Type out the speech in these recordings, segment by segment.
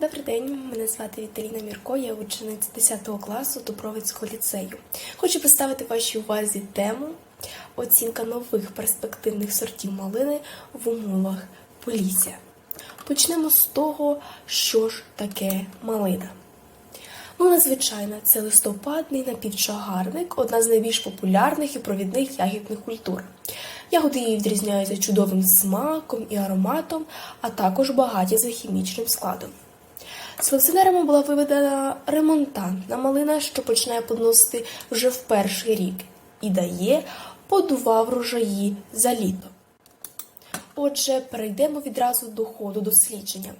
Добрий день, мене звати Віталіна Мірко, я учениця 10 класу Дубровицького ліцею. Хочу представити вашій увазі тему оцінка нових перспективних сортів малини в умовах Полісся. Почнемо з того, що ж таке малина. Ну, надзвичайно, це листопадний напівчагарник, одна з найбільш популярних і провідних ягідних культур. Ягоди її відрізняються чудовим смаком і ароматом, а також багаті за хімічним складом. Селекціонерами була виведена ремонтантна малина, що починає подносити вже в перший рік і дає по два врожаї за літо. Отже, перейдемо відразу до ходу дослідження.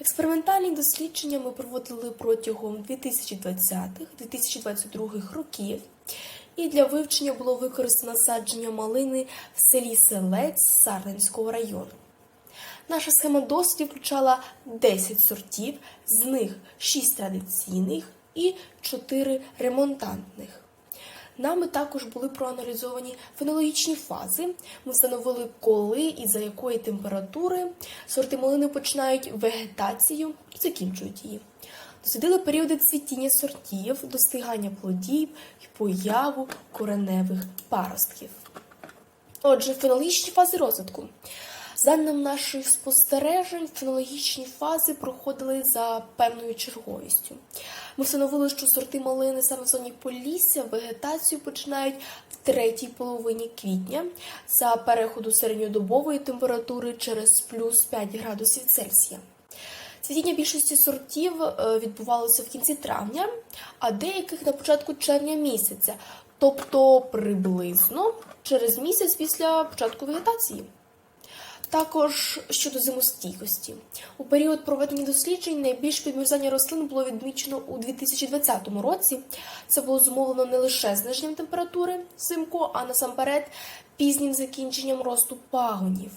Експериментальні дослідження ми проводили протягом 2020-2022 років, і для вивчення було використано садження малини в селі Селець Сарненського району. Наша схема дослідів включала 10 сортів, з них 6 традиційних і 4 ремонтантних. Нами також були проаналізовані фенологічні фази. Ми встановили, коли і за якої температури сорти малини починають вегетацію і закінчують її. Дослідили періоди цвітіння сортів, достигання плодів і появу кореневих паростків. Отже, фенологічні фази розвитку. За даним наших спостережень, фенологічні фази проходили за певною черговістю. Ми встановили, що сорти малини саме в зоні Полісся вегетацію починають в третій половині квітня за переходу середньодобової температури через плюс 5 градусів Цельсія. Цвітіння більшості сортів е, відбувалося в кінці травня, а деяких на початку червня місяця, тобто приблизно через місяць після початку вегетації. Також щодо зимостійкості. У період проведення досліджень найбільше підмерзання рослин було відмічено у 2020 році. Це було зумовлено не лише зниженням температури взимку, а насамперед пізнім закінченням росту пагонів.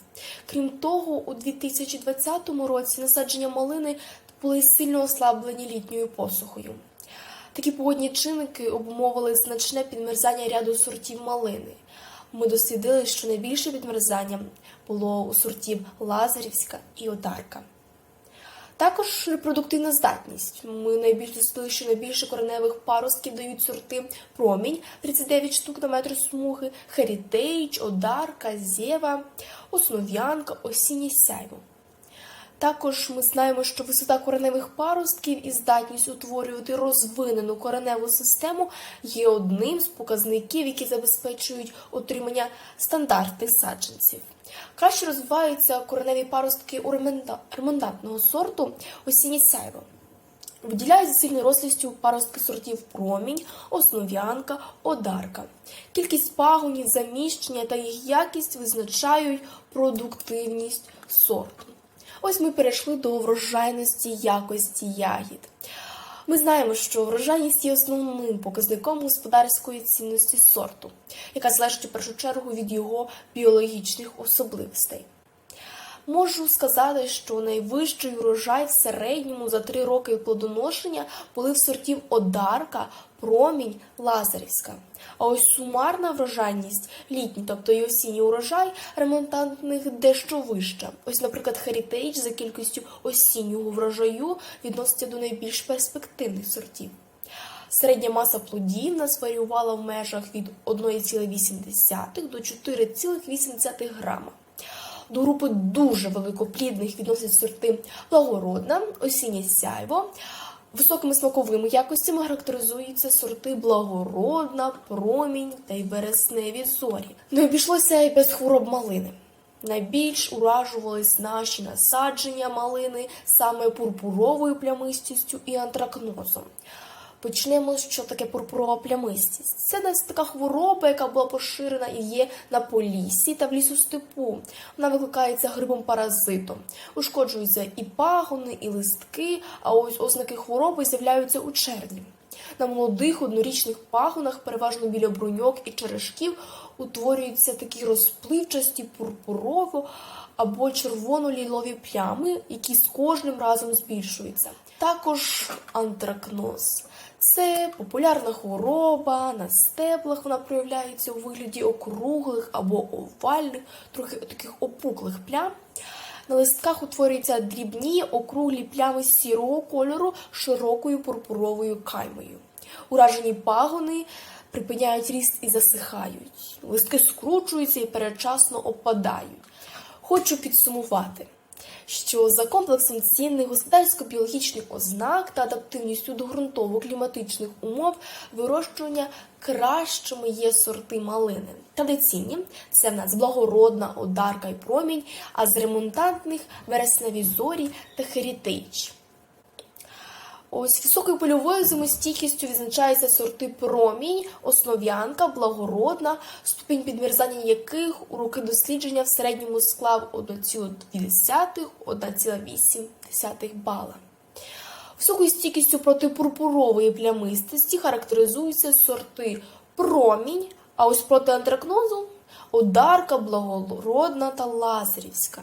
Крім того, у 2020 році насадження малини були сильно ослаблені літньою посухою. Такі погодні чинники обумовили значне підмерзання ряду сортів малини. Ми дослідили, що найбільше підмерзання було у сортів Лазарівська і Одарка. Також репродуктивна здатність. Ми найбільш дослідили, що найбільше кореневих паростків дають сорти промінь 39 штук на метр смуги, Херітейч, Одарка, Зєва, Основ'янка, Осіннє сяйво. Також ми знаємо, що висота кореневих паростків і здатність утворювати розвинену кореневу систему є одним з показників, які забезпечують отримання стандартних саджанців. Краще розвиваються кореневі паростки у ремонтантного сорту осіннє сяйво. Виділяють сильною рослістю паростки сортів промінь, основ'янка, одарка. Кількість пагонів, заміщення та їх якість визначають продуктивність сорту. Ось ми перейшли до врожайності якості ягід. Ми знаємо, що врожайність є основним показником господарської цінності сорту, яка залежить у першу чергу від його біологічних особливостей. Можу сказати, що найвищий урожай в середньому за три роки плодоношення були в сортів Одарка, Промінь, Лазарівська. А ось сумарна врожайність літній, тобто і осінній урожай ремонтантних дещо вища. Ось, наприклад, Heritage за кількістю осіннього врожаю відноситься до найбільш перспективних сортів. Середня маса плодів нас варіювала в межах від 1,8 до 4,8 грама. До групи дуже великоплідних відносять сорти благородна, осіннє сяйво. Високими смаковими якостями характеризуються сорти благородна, промінь та й вересневі зорі. Не обійшлося й без хвороб малини. Найбільш уражувались наші насадження малини саме пурпуровою плямистістю і антракнозом. Почнемо, що таке пурпурова плямистість. Це десь така хвороба, яка була поширена і є на поліссі та в лісостепу. Вона викликається грибом паразитом. Ушкоджуються і пагони, і листки, а ось ознаки хвороби з'являються у червні. На молодих однорічних пагонах, переважно біля бруньок і черешків, утворюються такі розпливчасті пурпурово або червоно-лілові плями, які з кожним разом збільшуються. Також антракноз. Це популярна хвороба, на стеблах вона проявляється у вигляді округлих або овальних, трохи таких опуклих плям. На листках утворюються дрібні округлі плями сірого кольору широкою пурпуровою каймою. Уражені пагони припиняють ріст і засихають. Листки скручуються і передчасно опадають. Хочу підсумувати, що за комплексом цінних господарсько-біологічних ознак та адаптивністю до ґрунтово-кліматичних умов вирощування кращими є сорти малини. Традиційні це в нас благородна, одарка і промінь, а з ремонтантних вересневі зорі та херітейдж. Ось високою польовою зимостійкістю відзначаються сорти промінь, основ'янка, благородна, ступінь підмерзання яких у роки дослідження в середньому склав 1,2-1,8 бала. Високою стійкістю проти пурпурової плямистості характеризуються сорти промінь, а ось проти антракнозу одарка, благородна та лазарівська.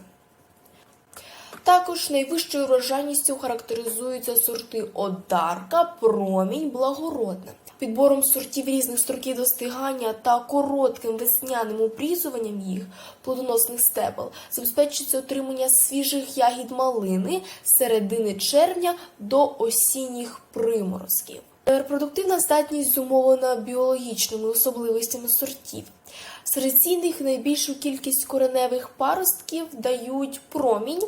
Також найвищою урожайністю характеризуються сорти одарка, промінь, благородна. Підбором сортів різних строків достигання та коротким весняним обрізуванням їх плодоносних стебел забезпечується отримання свіжих ягід малини з середини червня до осінніх приморозків. Репродуктивна здатність зумовлена біологічними особливостями сортів. Серед цінних найбільшу кількість кореневих паростків дають промінь,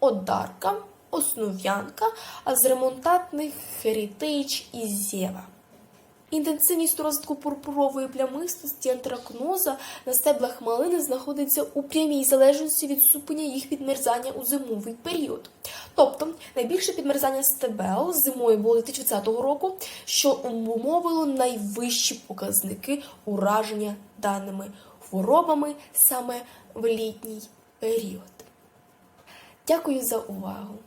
одарка, основ'янка, а з ремонтантних херітейдж і зєва. Інтенсивність розвитку пурпурової плямистості антракноза на стеблах малини знаходиться у прямій залежності від ступеня їх підмерзання у зимовий період. Тобто найбільше підмерзання стебел зимою було 2020 року, що умовило найвищі показники ураження даними хворобами саме в літній період. Дякую за увагу!